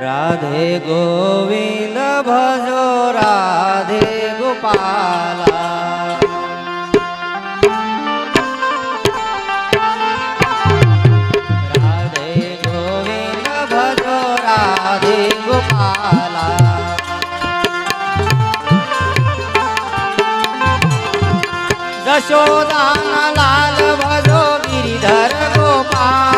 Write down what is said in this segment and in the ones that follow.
રાધે ગોવિંદ ભજો રાધે ગોપાલા રાધે ગોવિંદ ભજો રાધે ગોપાલા જશોદાના લાલ ભજો ગિરિધર ગોપાલ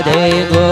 राधे गो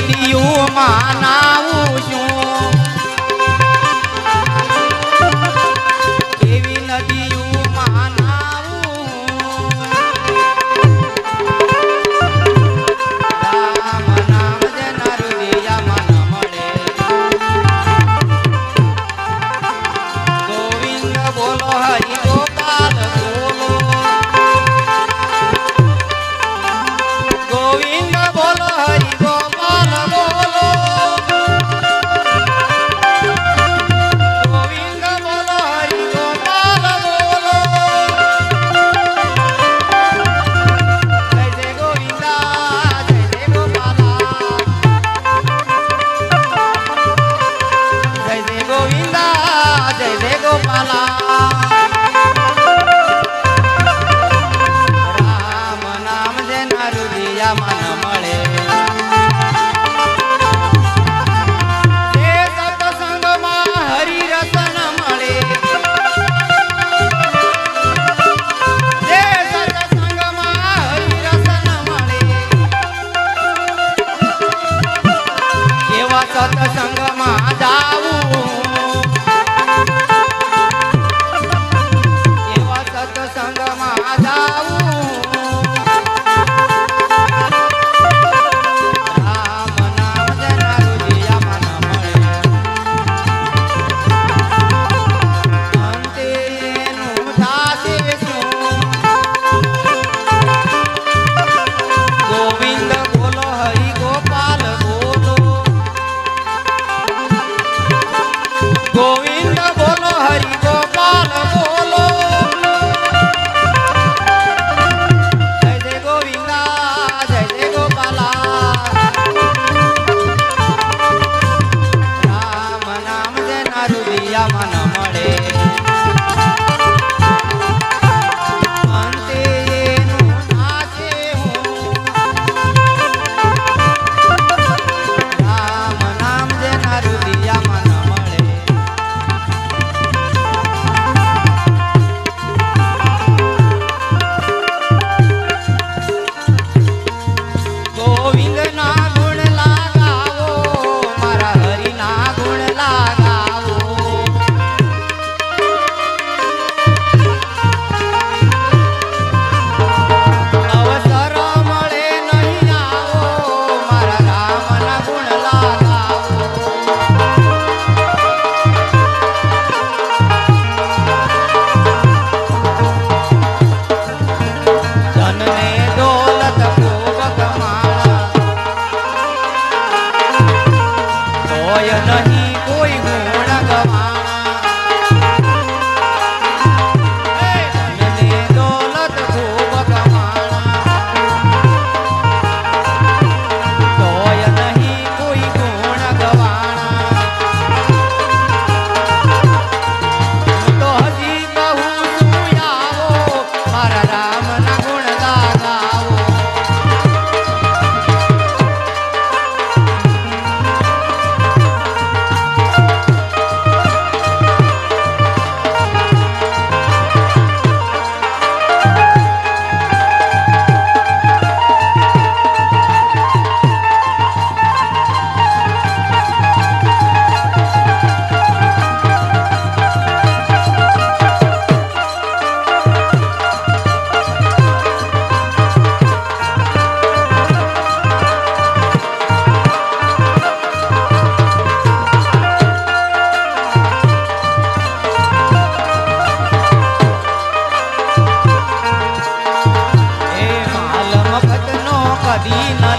નદીઓમાં નાવું છું. Madina.